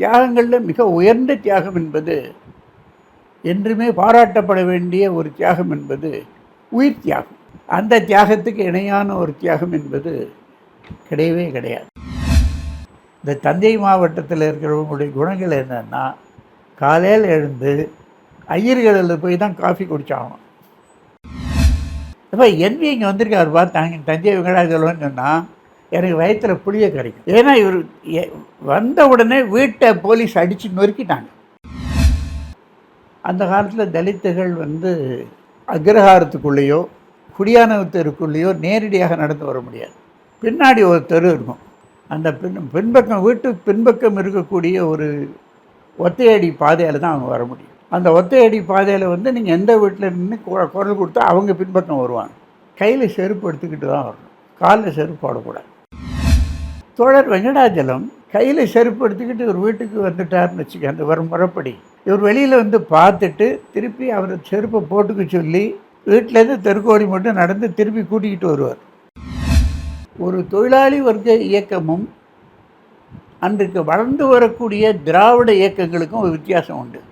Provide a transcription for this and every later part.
தியாகங்களில் மிக உயர்ந்த தியாகம் என்பது என்றுமே பாராட்டப்பட வேண்டிய ஒரு தியாகம் என்பது உயிர் தியாகம். அந்த தியாகத்துக்கு இணையான ஒரு தியாகம் என்பது கிடையவே கிடையாது. இந்த தஞ்சை மாவட்டத்தில் இருக்கிறவங்களுடைய குணங்கள் என்னென்னா காலையில் எழுந்து ஐயர்களில் போய் தான் காஃபி குடிச்சாகணும். இப்போ என்வி இங்கே வந்திருக்காருப்பா தங்க தஞ்சை வெங்கடாச்சலம்னு சொன்னால் எனக்கு வயத்தில் புளிய கிடைக்கும் ஏன்னா இவர் வந்த உடனே வீட்டை போலீஸ் அடித்து நொறுக்கிட்டாங்க. அந்த காலத்தில் தலித்துகள் வந்து அக்ரஹாரத்துக்குள்ளேயோ குடியான தெருக்குள்ளேயோ நேரடியாக நடந்து வர முடியாது. பின்னாடி ஒரு தெரு இருக்கும். அந்த பின் பின்பக்கம் வீட்டு பின்பக்கம் இருக்கக்கூடிய ஒரு ஒத்தையடி பாதையில் தான் அவங்க வர முடியும். அந்த ஒத்தையடி பாதையில் வந்து நீங்கள் எந்த வீட்டில் நின்று குரல் கொடுத்தா அவங்க பின்பக்கம் வருவாங்க. கையில் செருப்பு எடுத்துக்கிட்டு தான் வரணும். காலில் செருப்பு போடக்கூடாது. தோழர் வெங்கடாஜலம் கையில் செருப்பு எடுத்துக்கிட்டு ஒரு வீட்டுக்கு வந்துட்டார்னு வச்சுக்க அந்த வரும் முறைப்படி. இவர் வெளியில் வந்து பார்த்துட்டு திருப்பி அவர் செருப்பை போட்டுக்க சொல்லி வீட்டிலேருந்து தெருக்கோடி மட்டும் நடந்து திருப்பி கூட்டிக்கிட்டு வருவார். ஒரு தொழிலாளி வர்க்க இயக்கமும் அன்றைக்கு வளர்ந்து வரக்கூடிய திராவிட இயக்கங்களுக்கும் ஒரு வித்தியாசம் உண்டு.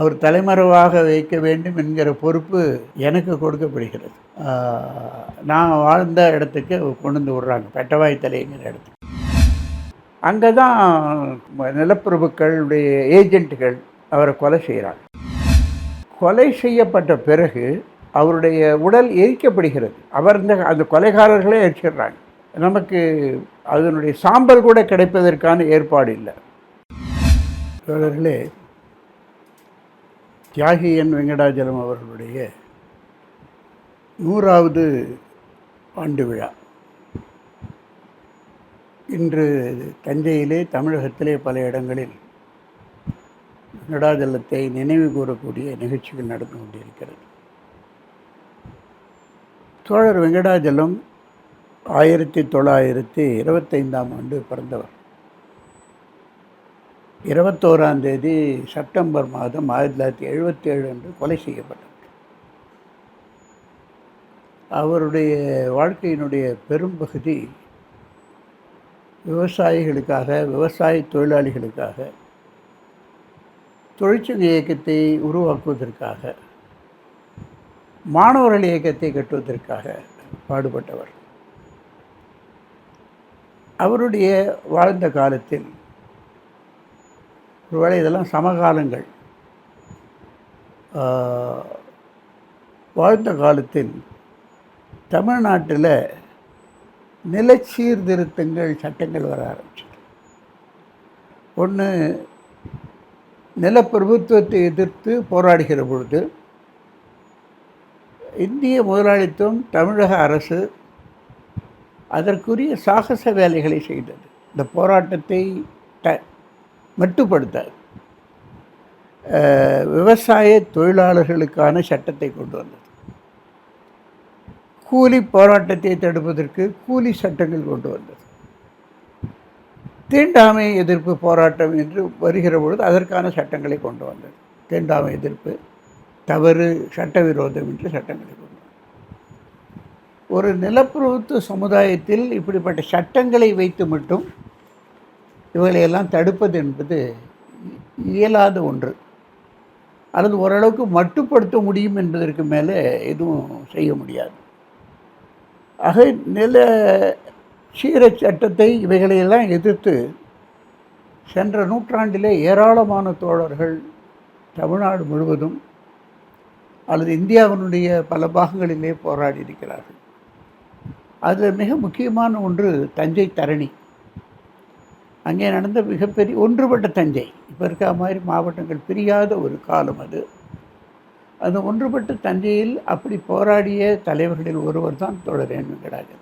அவர் தலைமறைவாக வைக்க வேண்டும் என்கிற பொறுப்பு எனக்கு கொடுக்கப்படுகிறது. நான் வாழ்ந்த இடத்துக்கு கொண்டு வந்து விடுறாங்க பெட்டவாய் தலைங்கிற இடத்துக்கு. அங்கே தான் நிலப்பிரபுக்களுடைய ஏஜென்ட்டுகள் அவரை கொலை செய்கிறாங்க. கொலை செய்யப்பட்ட பிறகு அவருடைய உடல் எரிக்கப்படுகிறது. அவர் இந்த அந்த கொலைகாரர்களே எரிச்சிடுறாங்க. நமக்கு அதனுடைய சாம்பல் கூட கிடைப்பதற்கான ஏற்பாடு இல்லை. தோழர்களே தியாகி என் வெங்கடாஜலம் அவர்களுடைய நூறாவது ஆண்டு விழா. இன்று தஞ்சையிலே தமிழகத்திலே பல இடங்களில் வெங்கடாஜலத்தை நினைவு கூறக்கூடிய நிகழ்ச்சிகள் நடந்து கொண்டிருக்கிறது. தோழர் வெங்கடாஜலம் ஆயிரத்தி தொள்ளாயிரத்தி இருபத்தைந்தாம் ஆண்டு பிறந்தவர். இருபத்தோராம் தேதி செப்டம்பர் மாதம் ஆயிரத்தி தொள்ளாயிரத்தி எழுபத்தி ஏழு அன்று கொலை செய்யப்பட்டார் அவருடைய வாழ்க்கையினுடைய பெரும்பகுதி விவசாயிகளுக்காக விவசாய தொழிலாளிகளுக்காக தொழிற்சங்க இயக்கத்தை உருவாக்குவதற்காக மாணவர்கள் இயக்கத்தை கட்டுவதற்காக பாடுபட்டவர். அவருடைய வாழ்ந்த காலத்தில் ஒருவேளை இதெல்லாம் சமகாலங்கள். வாழ்ந்த காலத்தில் தமிழ்நாட்டில் நில சீர்திருத்தங்கள் சட்டங்கள் வர ஆரம்பிச்சது. ஒன்று நிலப்பிரபுத்துவத்தை எதிர்த்து போராடுகிற பொழுது இந்திய முதலாளித்துவம் தமிழக அரசு அதற்குரிய சாகச வேலைகளை செய்தது. இந்த போராட்டத்தை ட மட்டுப்படுத்த விவசாய தொழிலாளர்களுக்கான சட்டத்தை கொண்டு வந்தது. கூலி போராட்டத்தை தடுப்பதற்கு கூலி சட்டங்கள் கொண்டு வந்தது. தீண்டாமை எதிர்ப்பு போராட்டம் என்று வருகிற பொழுது அதற்கான சட்டங்களை கொண்டு வந்தது. தீண்டாமை எதிர்ப்பு தவறு சட்டவிரோதம் என்று சட்டங்களை கொண்டு வந்தது. ஒரு நிலப்பிரபுத்துவ சமுதாயத்தில் இப்படிப்பட்ட சட்டங்களை வைத்து மட்டும் இவைகளையெல்லாம் தடுப்பது என்பது இயலாத ஒன்று. அல்லது ஓரளவுக்கு மட்டுப்படுத்த முடியும் என்பதற்கு மேலே எதுவும் செய்ய முடியாது. ஆக நில சீர சட்டத்தை இவைகளையெல்லாம் எதிர்த்து சென்ற நூற்றாண்டிலே ஏராளமான தோழர்கள் தமிழ்நாடு முழுவதும் அல்லது இந்தியாவினுடைய பல பாகங்களிலே போராடி இருக்கிறார்கள். அதில் மிக முக்கியமான ஒன்று தஞ்சை தரணி. அங்கே நடந்த மிகப்பெரிய ஒன்றுபட்ட தஞ்சை. இப்போ இருக்க மாதிரி மாவட்டங்கள் பிரியாத ஒரு காலம் அது. அந்த ஒன்றுபட்ட தஞ்சையில் அப்படி போராடிய தலைவர்களில் ஒருவர் தான் தோழர் வெங்கடாஜன்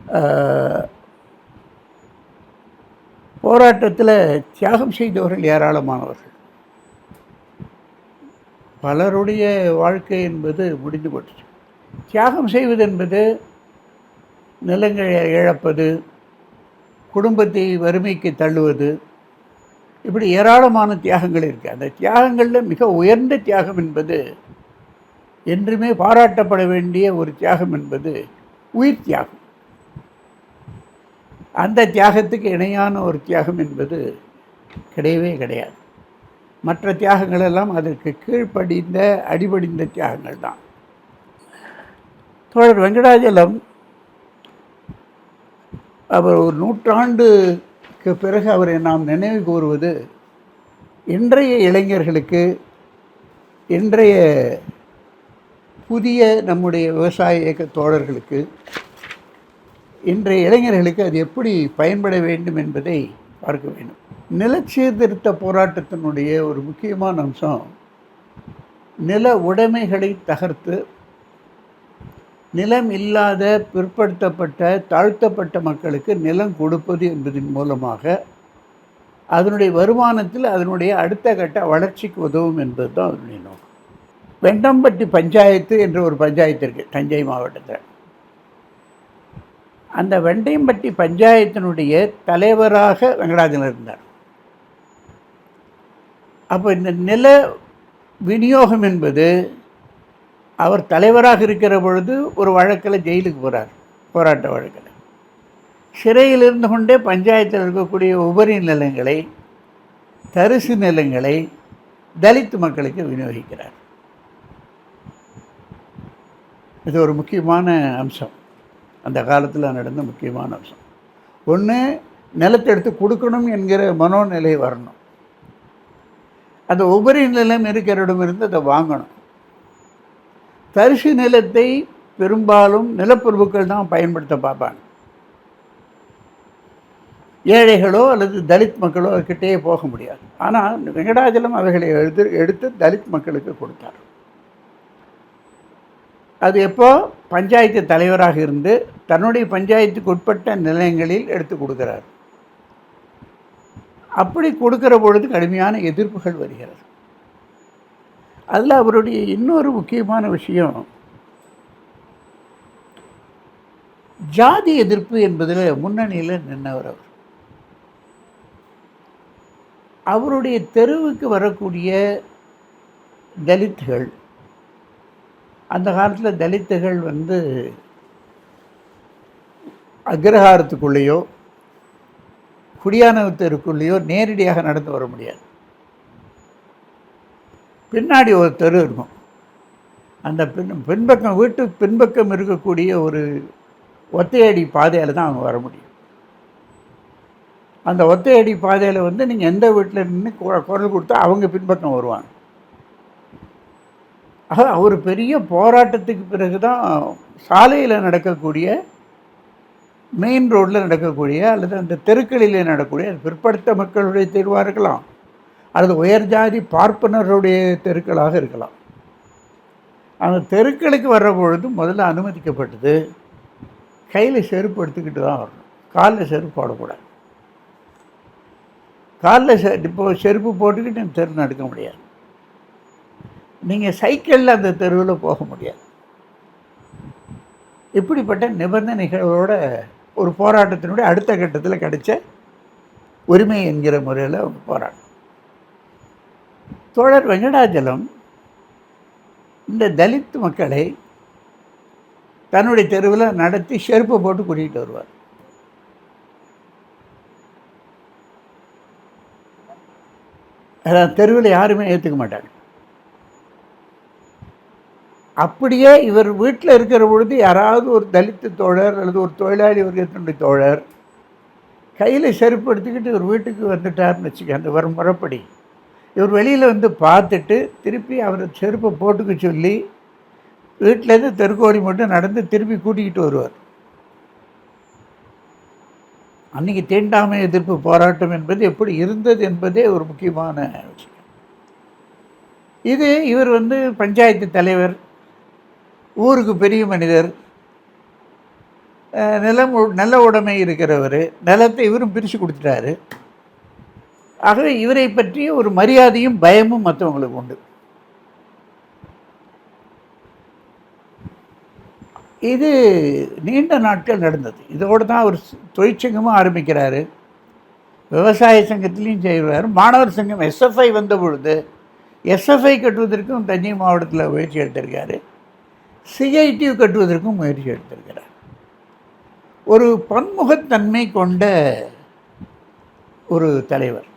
ஆஹ், போராட்டத்தில் தியாகம் செய்தவர்கள் ஏராளமானவர்கள். பலருடைய வாழ்க்கை என்பது முடிந்து போட்டுச்சு தியாகம் செய்வது என்பது நிலங்களை இழப்பது குடும்பத்தை வறுமைக்கு தள்ளுவது. இப்படி ஏராளமான தியாகங்கள் இருக்குது அந்த தியாகங்களில் மிக உயர்ந்த தியாகம் என்பது என்றுமே பாராட்டப்பட வேண்டிய ஒரு தியாகம் என்பது உயிர் தியாகம். அந்த தியாகத்துக்கு இணையான ஒரு தியாகம் என்பது கிடையவே கிடையாது. மற்ற தியாகங்கள் எல்லாம் அதற்கு கீழ்ப்படிந்த அடிபடிந்த தியாகங்கள் தான். தோழர் வெங்கடாஜலம் அவர் ஒரு நூற்றாண்டுக்கு பிறகு அவரை நாம் நினைவு கூறுவது இன்றைய இளைஞர்களுக்கு இன்றைய புதிய நம்முடைய விவசாய இயக்க தோழர்களுக்கு இன்றைய இளைஞர்களுக்கு அது எப்படி பயன்பட வேண்டும் என்பதை பார்க்க வேண்டும். நிலச்சீர்திருத்த போராட்டத்தினுடைய ஒரு முக்கியமான அம்சம் நில உடைமைகளை தகர்த்து நிலம் இல்லாத பிற்படுத்தப்பட்ட தாழ்த்தப்பட்ட மக்களுக்கு நிலம் கொடுப்பது என்பதன் மூலமாக அதனுடைய வருமானத்தில் அதனுடைய அடுத்த கட்ட வளர்ச்சிக்கு உதவும் என்பது தான் அதனுடைய நோக்கம். வெண்டம்பட்டி பஞ்சாயத்து என்ற ஒரு பஞ்சாயத்து இருக்குது தஞ்சை மாவட்டத்தில். அந்த வெண்டையம்பட்டி பஞ்சாயத்தினுடைய தலைவராக வெங்கடாஜலம் இருந்தார். அப்போ இந்த நில விநியோகம் என்பது அவர் தலைவராக இருக்கிற பொழுது ஒரு வழக்கில் ஜெயிலுக்கு போகிறார் போராட்ட வழக்கில். சிறையில் இருந்து கொண்டே பஞ்சாயத்தில் இருக்கக்கூடிய உபரி நிலங்களை தரிசு நிலங்களை தலித் மக்களுக்கு விநியோகிக்கிறார். இது ஒரு முக்கியமான அம்சம். அந்த காலத்தில் நடந்த முக்கியமான அம்சம். ஒன்று நிலத்தை எடுத்து கொடுக்கணும் என்கிற மனோநிலை வரணும். அந்த உபரி நிலம் இருக்கிற இடமிருந்து அதை வாங்கணும். தரிசு நிலத்தை பெரும்பாலும் நிலப்பிரபுக்கள் தான் பயன்படுத்த பார்ப்பாங்க. ஏழைகளோ அல்லது தலித் மக்களோ கிட்டேயே போக முடியாது. ஆனால் வெங்கடாஜலம் அவைகளை எடுத்து எடுத்து தலித் மக்களுக்கு கொடுத்தார். அது எப்போ? பஞ்சாயத்து தலைவராக இருந்து தன்னுடைய பஞ்சாயத்துக்கு உட்பட்ட நிலையங்களில் எடுத்து கொடுக்குறார். அப்படி கொடுக்கிற பொழுது கடுமையான எதிர்ப்புகள் வருகிறது. அதில் அவருடைய இன்னொரு முக்கியமான விஷயம் ஜாதி எதிர்ப்பு என்பதில் முன்னணியில் நின்றவர் அவர். அவருடைய தெருவுக்கு வரக்கூடிய தலித்துகள் அந்த காலத்தில் தலித்துகள் வந்து அக்ரஹாரத்துக்குள்ளேயோ குடியானவ தெருக்குள்ளேயோ நேரடியாக நடந்து வர முடியாது. பின்னாடி ஒரு தெரு இருக்கும். அந்த பின் பின்பக்கம் வீட்டு பின்பக்கம் இருக்கக்கூடிய ஒரு ஒத்தையடி பாதையில் தான் அவங்க வர முடியும். அந்த ஒத்தையடி பாதையில் வந்து நீங்கள் எந்த வீட்டில் நின்று குரல் கொடுத்தா அவங்க பின்பக்கம் வருவாங்க. ஆக ஒரு பெரிய போராட்டத்துக்கு பிறகு தான் சாலையில் நடக்கக்கூடிய மெயின் ரோட்டில் நடக்கக்கூடிய அல்லது அந்த தெருக்களில் நடக்கக்கூடிய பிற்படுத்த மக்களுடைய தேர்வாக இருக்கலாம். அல்லது உயர் ஜாதி பார்ப்பனருடைய தெருக்களாக இருக்கலாம். அந்த தெருக்களுக்கு வர்ற பொழுது முதல்ல அனுமதிக்கப்பட்டது கையில் செருப்பு எடுத்துக்கிட்டு தான் வரணும். காலில் செருப்பு போடக்கூடாது. காலில் செ இப்போ செருப்பு போட்டுக்கிட்டு தெரு நடக்க முடியாது. நீங்கள் சைக்கிளில் அந்த தெருவில் போக முடியாது. இப்படிப்பட்ட நிபந்தனைகளோட ஒரு போராட்டத்தினுடைய அடுத்த கட்டத்தில் கிடைச்ச உரிமை என்கிற முறையில் அவங்க போராட்டம் தோழர் வெங்கடாஜலம் இந்த தலித் மக்களை தன்னுடைய தெருவில் நடத்தி செருப்பை போட்டு கூட்டிகிட்டு வருவார். அதான் தெருவில் யாருமே ஏற்றுக்க மாட்டாங்க. அப்படியே இவர் வீட்டில் இருக்கிற பொழுது யாராவது ஒரு தலித்து தோழர் அல்லது ஒரு தொழிலாளி வர்க்கத்தினுடைய தோழர் கையில் செருப்பு எடுத்துக்கிட்டு இவர் வீட்டுக்கு வந்துட்டார்னு வச்சுக்க அந்த வரும் முறைப்படி. இவர் வெளியில் வந்து பார்த்துட்டு திருப்பி அவரை செருப்பை போட்டுக்க சொல்லி வீட்டிலேருந்து தெருக்கோடி மட்டும் நடந்து திருப்பி கூட்டிக்கிட்டு வருவார். அன்றைக்கி தீண்டாமை எதிர்ப்பு போராட்டம் என்பது எப்படி இருந்தது என்பதே ஒரு முக்கியமான விஷயம். இது இவர் வந்து பஞ்சாயத்து தலைவர் ஊருக்கு பெரிய மனிதர் நிலம் நல்ல உடைமை இருக்கிறவர் நிலத்தை இவரும் பிரித்து கொடுத்துட்டாரு. ஆகவே இவரை பற்றிய ஒரு மரியாதையும் பயமும் மற்றவங்களுக்கு உண்டு. இது நீண்ட நாட்கள் நடந்தது. இதோடு தான் அவர் தொழிற்சங்கமும் ஆரம்பிக்கிறாரு. விவசாய சங்கத்திலையும் செய்வார். மாணவர் சங்கம் எஸ்எஃப்ஐ வந்த பொழுது எஸ்எஃப்ஐ கட்டுவதற்கும் தஞ்சை மாவட்டத்தில் முயற்சி எடுத்திருக்காரு. சிஐடி கட்டுவதற்கும் முயற்சி எடுத்திருக்கிறார். ஒரு பன்முகத்தன்மை கொண்ட ஒரு தலைவர்.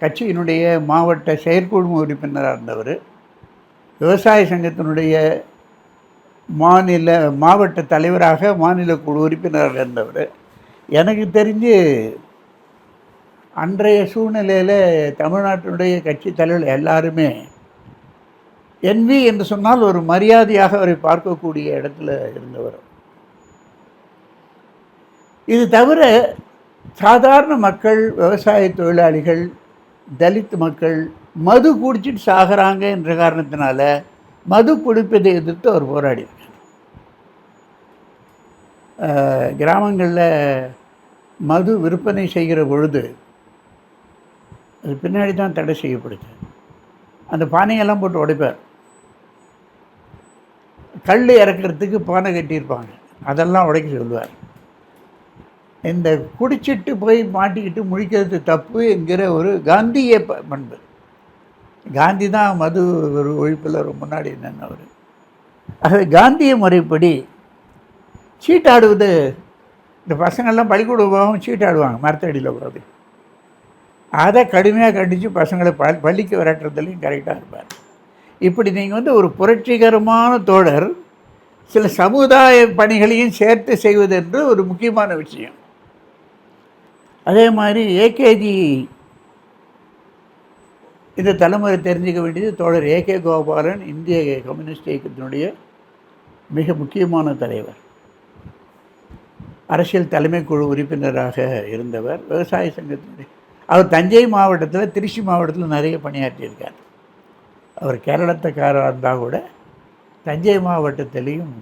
கட்சியினுடைய மாவட்ட செயற்குழு உறுப்பினராக இருந்தவர் விவசாய சங்கத்தினுடைய மாநில மாவட்ட தலைவராக மாநில குழு உறுப்பினராக இருந்தவர். எனக்கு தெரிஞ்சு அன்றைய சூழ்நிலையில் தமிழ்நாட்டினுடைய கட்சி தலைவர் எல்லாருமே என்வி என்று சொன்னால் ஒரு மரியாதையாக அவரை பார்க்கக்கூடிய இடத்துல இருந்தவர். இது தவிர சாதாரண மக்கள் விவசாய தொழிலாளிகள் தலித் மக்கள் மது குடிச்சிட்டு சாகிறாங்க என்ற காரணத்தினால மது குடிப்பதை எதிர்த்து அவர் போராடி கிராமங்களில் மது விற்பனை செய்கிற பொழுது அது பின்னாடி தான் தடை செய்யப்படுச்சு அந்த பானையெல்லாம் போட்டு உடைப்பார். கல் இறக்கிறதுக்கு பானை கட்டியிருப்பாங்க. அதெல்லாம் உடைக்க சொல்லுவார். இந்த குடிச்சிட்டு போய் மாட்டிக்கிட்டு முழிக்கிறது தப்பு என்கிற ஒரு காந்திய பண்பு. காந்தி தான் மது ஒரு ஒழிப்பில் ரொம்ப முன்னாடி நின்றவர் அது காந்திய முறைப்படி சீட்டாடுவது இந்த பசங்கள்லாம் பள்ளிக்கூடம் போகாமல் சீட்டாடுவாங்க மரத்தடியில் போகிறது அதை கடுமையாக கண்டித்து பசங்களை பள் பள்ளிக்கு விரட்டுறதுலையும் கரெக்டாக இருப்பார். இப்படி நீங்கள் வந்து ஒரு புரட்சிகரமான தோழர் சில சமுதாய பணிகளையும் சேர்த்து செய்வது என்று ஒரு முக்கியமான விஷயம். அதே மாதிரி ஏகேஜி. இந்த தலைமுறை தெரிஞ்சுக்க வேண்டியது தோழர் ஏகே கோபாலன் இந்திய கம்யூனிஸ்ட் இயக்கத்தினுடைய மிக முக்கியமான தலைவர். அரசியல் தலைமை குழு உறுப்பினராக இருந்தவர். விவசாய சங்கத்தினுடைய அவர் தஞ்சை மாவட்டத்தில் திருச்சி மாவட்டத்தில் நிறைய பணியாற்றியிருக்கார். அவர் கேரளத்துக்காரராக இருந்தால் கூட தஞ்சை மாவட்டத்திலையும்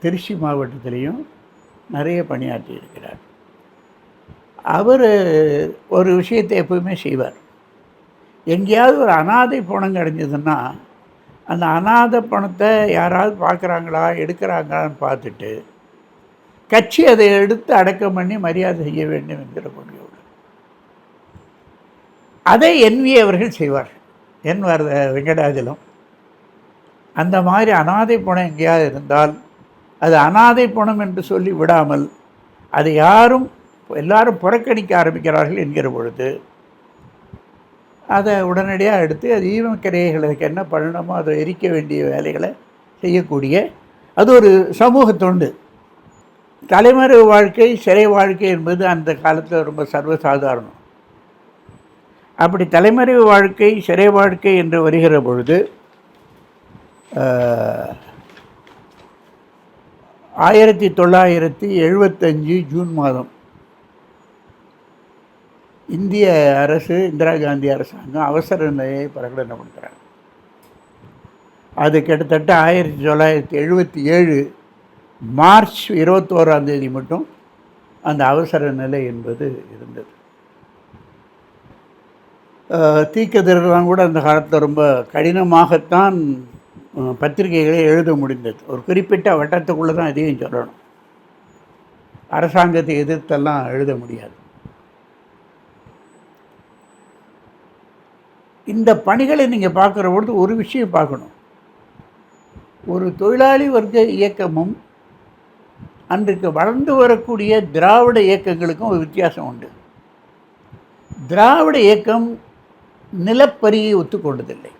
திருச்சி மாவட்டத்திலையும் நிறைய பணியாற்றியிருக்கிறார். அவர் ஒரு விஷயத்தை எப்பவுமே செய்வார். எங்கேயாவது ஒரு அனாதை பணம் கிடைஞ்சதுன்னா அந்த அனாதை பணத்தை யாராவது பார்க்குறாங்களா எடுக்கிறாங்களான்னு பார்த்துட்டு கட்சி அதை எடுத்து அடக்கம் பண்ணி மரியாதை செய்ய வேண்டும் என்கிற கொள்கையோடு அதை என்வி அவர்கள் செய்வார். என் வரத வெங்கடாஜலம். அந்த மாதிரி அனாதை பணம் எங்கேயாவது இருந்தால் அது அனாதை பணம் என்று சொல்லி விடாமல் அதை யாரும் எல்லாரும் புறக்கணிக்க ஆரம்பிக்கிறார்கள் என்கிற பொழுது அதை உடனடியாக எடுத்து அது ஈவக்கிரைகளுக்கு என்ன பண்ணணுமோ அதை எரிக்க வேண்டிய வேலைகளை செய்யக்கூடிய அது ஒரு சமூக தொண்டு. தலைமறை வாழ்க்கை சிறை வாழ்க்கை என்பது அந்த காலத்தில் ரொம்ப சர்வசாதாரணம். அப்படி தலைமறைவு வாழ்க்கை சிறை வாழ்க்கை என்று வருகிற பொழுது ஆயிரத்தி தொள்ளாயிரத்தி எழுபத்தஞ்சு ஜூன் மாதம். இந்திய அரசு இந்திரா காந்தி அரசாங்கம் அவசர நிலையை பிரகடனப்படுத்துகிறாங்க அது கிட்டத்தட்ட ஆயிரத்தி தொள்ளாயிரத்தி எழுபத்தி ஏழு மார்ச் இருபத்தோராம் தேதி மட்டும் அந்த அவசர நிலை என்பது இருந்தது. தீக்கதிரெல்லாம் கூட அந்த காலத்தில் ரொம்ப கடினமாகத்தான் பத்திரிகைகளை எழுத முடிந்தது. ஒரு குறிப்பிட்ட வட்டத்துக்குள்ளே தான் இதையும் சொல்லணும். அரசாங்கத்தை எதிர்த்தெல்லாம் எழுத முடியாது. இந்த பணிகளை நீங்கள் பார்க்குற பொழுது ஒரு விஷயம் பார்க்கணும். ஒரு தொழிலாளி வர்க்க இயக்கமும் அன்றைக்கு வளர்ந்து வரக்கூடிய திராவிட இயக்கங்களுக்கும் ஒரு வித்தியாசம் உண்டு. திராவிட இயக்கம் நிலப்பரியை ஒத்துக்கொண்டதில்லை.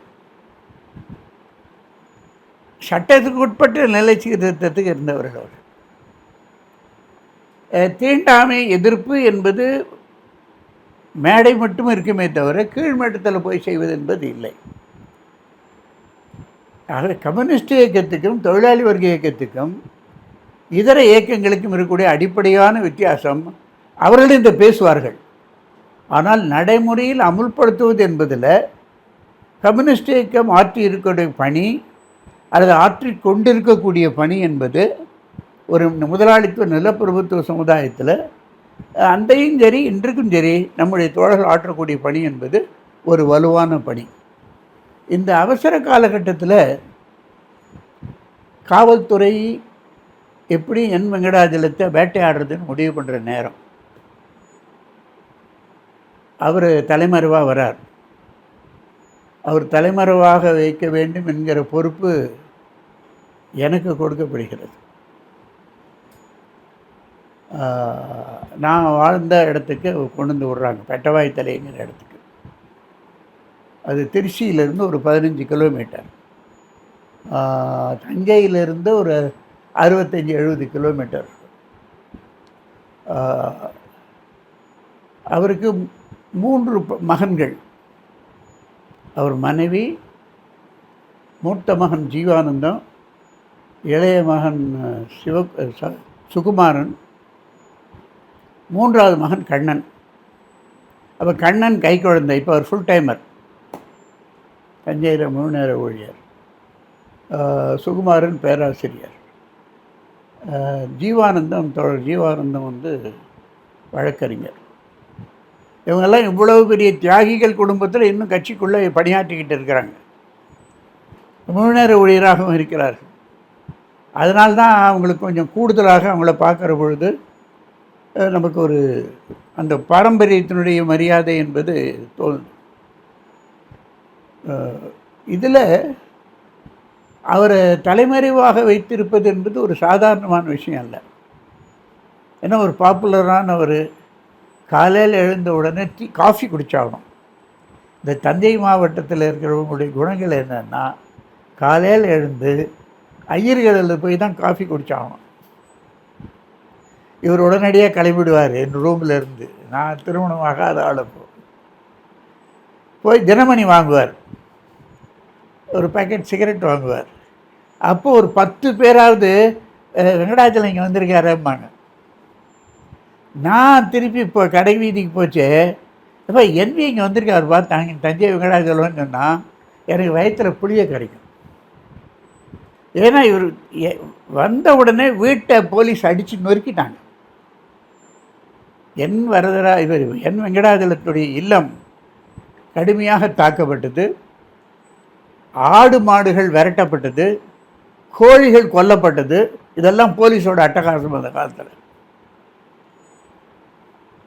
சட்டத்துக்கு உட்பட்ட நிலை சீர்திருத்தத்துக்கு இருந்தவர்கள் அவர் தீண்டாமை எதிர்ப்பு என்பது மேடை மட்டும் இருக்குமே தவிர கீழ்மட்டத்தில் போய் செய்வது என்பது இல்லை. ஆக கம்யூனிஸ்ட் இயக்கத்துக்கும் தொழிலாளி வர்க்க இயக்கத்துக்கும் இதர இயக்கங்களுக்கும் இருக்கக்கூடிய அடிப்படையான வித்தியாசம் அவர்கள் இந்த பேசுவார்கள். ஆனால் நடைமுறையில் அமுல்படுத்துவது என்பதில் கம்யூனிஸ்ட் இயக்கம் ஆற்றி இருக்கக்கூடிய பணி அல்லது ஆற்றி கொண்டிருக்கக்கூடிய பணி என்பது ஒரு முதலாளித்துவ நிலப்பிரபுத்துவ சமுதாயத்தில் அன்றையும் சரி இன்றைக்கும் சரி நம்முடைய தோழர்கள் ஆற்றக்கூடிய பணி என்பது ஒரு வலுவான பணி. இந்த அவசர காலகட்டத்தில் காவல்துறை எப்படி என் வெங்கடாஜலத்தை வேட்டையாடுறதுன்னு முடிவு பண்ணுற நேரம். அவர் தலைமறைவாக வரார். அவர் தலைமறைவாக வைக்க வேண்டும் என்கிற பொறுப்பு எனக்கு கொடுக்கப்படுகிறது. நான் வாழ்ந்த இடத்துக்கு கொண்டு வந்து விட்றாங்க. பெட்டவாய் தலைங்கிற இடத்துக்கு. அது திருச்சியிலேருந்து ஒரு பதினஞ்சு கிலோமீட்டர். ஆஹ், தஞ்சையிலிருந்து ஒரு அறுபத்தஞ்சி எழுபது கிலோமீட்டர். அவருக்கு மூன்று மகன்கள். அவர் மனைவி மூத்த மகன் ஜீவானந்தம் இளைய மகன் சிவ ச- சுகுமாரன் மூன்றாவது மகன் கண்ணன். அப்போ கண்ணன் கை குழந்தை இப்போ அவர் ஃபுல் டைமர் தஞ்சையில் முழு நேர ஊழியர். சுகுமாரன் பேராசிரியர். ஜீவானந்தம் தோழர் ஜீவானந்தம் வந்து வழக்கறிஞர். இவங்கெல்லாம் இவ்வளவு பெரிய தியாகிகள் குடும்பத்தில் இன்னும் கட்சிக்குள்ளே பணியாற்றிக்கிட்டு இருக்கிறாங்க. முழு நேர ஊழியராகவும் இருக்கிறார்கள். அதனால்தான் அவங்களுக்கு கொஞ்சம் கூடுதலாக அவங்கள பார்க்குற பொழுது நமக்கு ஒரு அந்த பாரம்பரியத்தினுடைய மரியாதை என்பது தோணும் இதில் அவரை தலைமறைவாக வைத்திருப்பது என்பது ஒரு சாதாரணமான விஷயம் அல்ல. ஏன்னா ஒரு பாப்புலரான ஒரு காலையில் எழுந்த உடனே டீ காஃபி குடித்தாகணும் இந்த தஞ்சை மாவட்டத்தில் இருக்கிறவங்களுடைய குணங்கள் என்னென்னா காலையில் எழுந்து ஐயர்களில் போய் தான் காஃபி குடித்தாகணும் இவர் உடனடியாக கிளம்பிடுவார் என் ரூமில் இருந்து. நான் திருமணமாகாத ஆளப்போ போய் தினமணி வாங்குவார். ஒரு பேக்கெட் சிகரெட் வாங்குவார். அப்போ ஒரு பத்து பேராவது வெங்கடாச்சலம் இங்கே வந்திருக்காரும்பாங்க. நான் திருப்பி இப்போ கடை வீதிக்கு போச்சு. இப்போ என்வி இங்கே வந்திருக்காருப்பா தாங்க தஞ்சை வெங்கடாச்சலம்னு சொன்னால் எனக்கு வயிற்றில் புளிய கிடைக்கும் ஏன்னா இவர் எ- வந்த உடனே வீட்டை போலீஸ் அடித்து நொறுக்கிட்டாங்க. என் வரதரா இவர் என் வெங்கடாஜலத்துடைய இல்லம் கடுமையாக தாக்கப்பட்டது. ஆடு மாடுகள் விரட்டப்பட்டது. கோழிகள் கொல்லப்பட்டது. இதெல்லாம் போலீஸோட அட்டகாசம் அந்த காலத்தில்.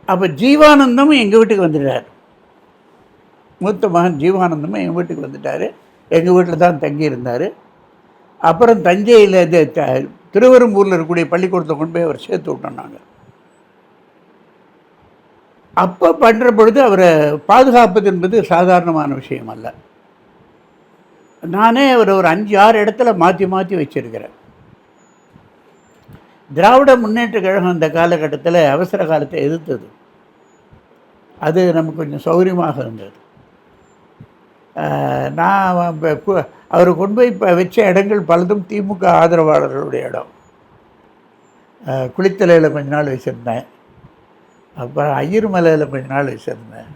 அப்போ ஜீவானந்தமும் எங்கள் வீட்டுக்கு வந்துட்டார். மூத்த மகன் ஜீவானந்தமும் எங்கள் வீட்டுக்கு வந்துட்டார். எங்கள் வீட்டில் தான் தங்கி இருந்தார். அப்புறம் தஞ்சையில் இது த- திருவெரும்பூரில் இருக்கக்கூடிய பள்ளிக்கூடத்தை கொண்டு போய் அவர் சேர்த்து விட்டோம் நாங்கள் அப்போ பண்ணுற பொழுது அவரை பாதுகாப்பது என்பது சாதாரணமான விஷயம் அல்ல. நானே அவரை ஒரு அஞ்சு ஆறு இடத்துல மாற்றி மாற்றி வச்சிருக்கிறேன். திராவிட முன்னேற்ற கழகம் அந்த காலகட்டத்தில் அவசர காலத்தை எதிர்த்தது. அது நமக்கு கொஞ்சம் சௌகரியமாக இருந்தது. நான் இப்ப அவர் கொண்டு போய் இப்போ வச்ச இடங்கள் பலதும் திமுக ஆதரவாளர்களுடைய இடம். குளித்தலையில் கொஞ்ச நாள் வச்சுருந்தேன். அப்புறம் ஐயர் மலையில் கொஞ்ச நாள் வச்சுருந்தேன்.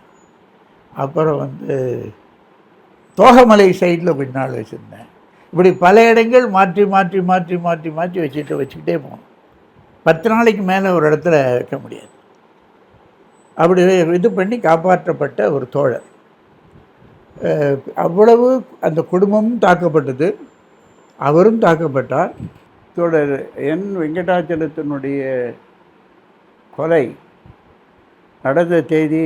அப்புறம் வந்து தோகமலை சைடில் கொஞ்ச நாள் வச்சுருந்தேன். இப்படி பல இடங்கள் மாற்றி மாற்றி மாற்றி மாற்றி மாற்றி வச்சுட்டு வச்சுக்கிட்டே போகணும் பத்து நாளைக்கு மேலே ஒரு இடத்துல வைக்க முடியாது. அப்படி இது பண்ணி காப்பாற்றப்பட்ட ஒரு தோழர். அவ்வளவு அந்த குடும்பமும் தாக்கப்பட்டது. அவரும் தாக்கப்பட்டார். தோழர் என் வெங்கடாச்சலத்தினுடைய கொலை நடந்த தேதி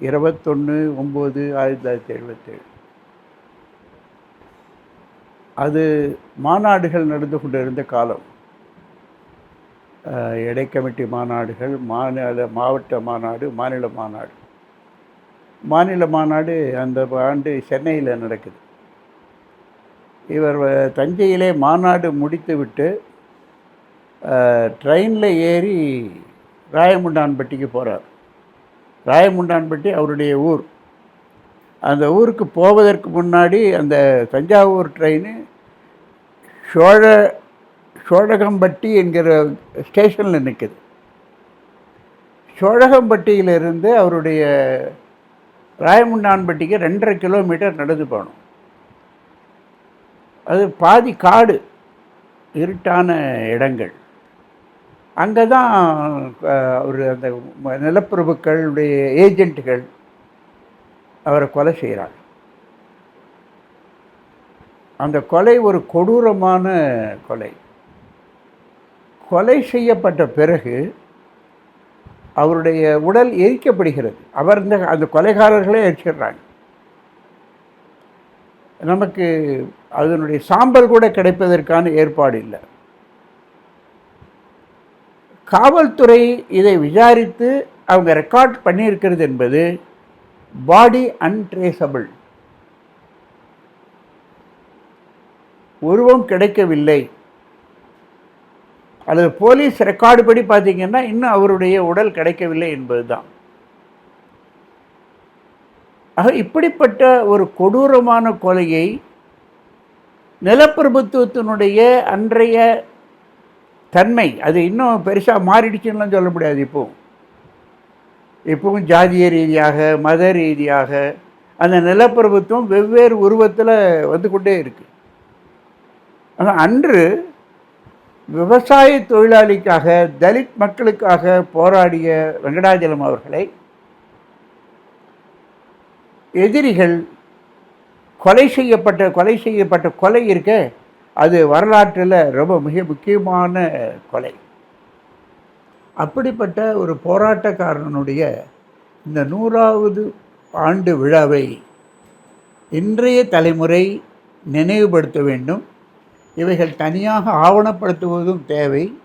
இருபத்தொன்று ஒம்பது ஆயிரத்தி தொள்ளாயிரத்தி எழுபத்தேழு. அது மாநாடுகள் நடந்து கொண்டிருந்த காலம். அஹ், எடை கமிட்டி மாநாடுகள் மாநில மாவட்ட மாநாடு மாநில மாநாடு. மாநில மாநாடு அந்த ஆண்டு சென்னையில் நடக்குது. இவர் தஞ்சையிலே மாநாடு முடித்துவிட்டு ட்ரெயினில் ஏறி ராயமுண்டான்பட்டிக்கு போகிறார் ராயமுண்டான்பட்டி அவருடைய ஊர். அந்த ஊருக்கு போவதற்கு முன்னாடி அந்த தஞ்சாவூர் ட்ரெயின் சோழ சோழகம்பட்டி என்கிற ஸ்டேஷனில் நிற்குது சோழகம்பட்டியிலிருந்து அவருடைய ராயமுண்டான்பட்டிக்கு ரெண்டரை கிலோமீட்டர் நடந்து போகணும். அது பாதி காடு இருட்டான இடங்கள். அங்கே தான் ஒரு அந்த நிலப்பிரபுக்களுடைய ஏஜென்ட்டுகள் அவரை கொலை செய்கிறாங்க அந்த கொலை ஒரு கொடூரமான கொலை. கொலை செய்யப்பட்ட பிறகு அவருடைய உடல் எரிக்கப்படுகிறது. அவர் இந்த அந்த கொலைகாரர்களே எரிச்சிடுறாங்க. நமக்கு அதனுடைய சாம்பல் கூட கிடைப்பதற்கான ஏற்பாடு இல்லை. காவல்துறை இதை விசாரித்து அவங்க ரெக்கார்ட் பண்ணியிருக்கிறது என்பது பாடி அன்ட்ரேசபிள். உருவம் கிடைக்கவில்லை. அல்லது போலீஸ் ரெக்கார்டு படி பார்த்தீங்கன்னா இன்னும் அவருடைய உடல் கிடைக்கவில்லை என்பதுதான். ஆக இப்படிப்பட்ட ஒரு கொடூரமான கொலையை நிலப்பிரபுத்துவத்தினுடைய அன்றைய தன்மை அது இன்னும் பெருசாக மாறிடுச்சுன்னுலாம் சொல்ல முடியாது இப்போவும். இப்பவும் ஜாதிய ரீதியாக மத ரீதியாக அந்த நிலப்பிரபுத்துவம் வெவ்வேறு உருவத்தில் வந்து கொண்டே இருக்குது ஆனால் அன்று விவசாய தொழிலாளிக்காக தலித் மக்களுக்காக போராடிய வெங்கடாஜலம் அவர்களை எதிரிகள் கொலை செய்யப்பட்ட கொலை செய்யப்பட்ட கொலை இருக்க? அது வரலாற்றில் ரொம்ப மிக முக்கியமான கொலை. அப்படிப்பட்ட ஒரு போராட்டக்காரனுடைய இந்த நூறாவது ஆண்டு விழாவை இன்றைய தலைமுறை நினைவுபடுத்த வேண்டும். இவைகள் தனியாக ஆவணப்படுத்துவதும் தேவை.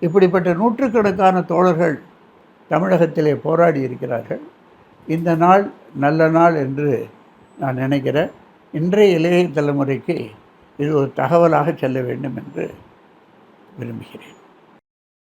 இப்படிப்பட்ட நூற்றுக்கணக்கான தோழர்கள் தமிழகத்திலே போராடி இருக்கிறார்கள். இந்த நாள் நல்ல நாள் என்று நான் நினைக்கிறேன். இன்றைய இளைய தலைமுறைக்கு இது ஒரு தகவலாக செல்ல வேண்டும் என்று விரும்புகிறேன்.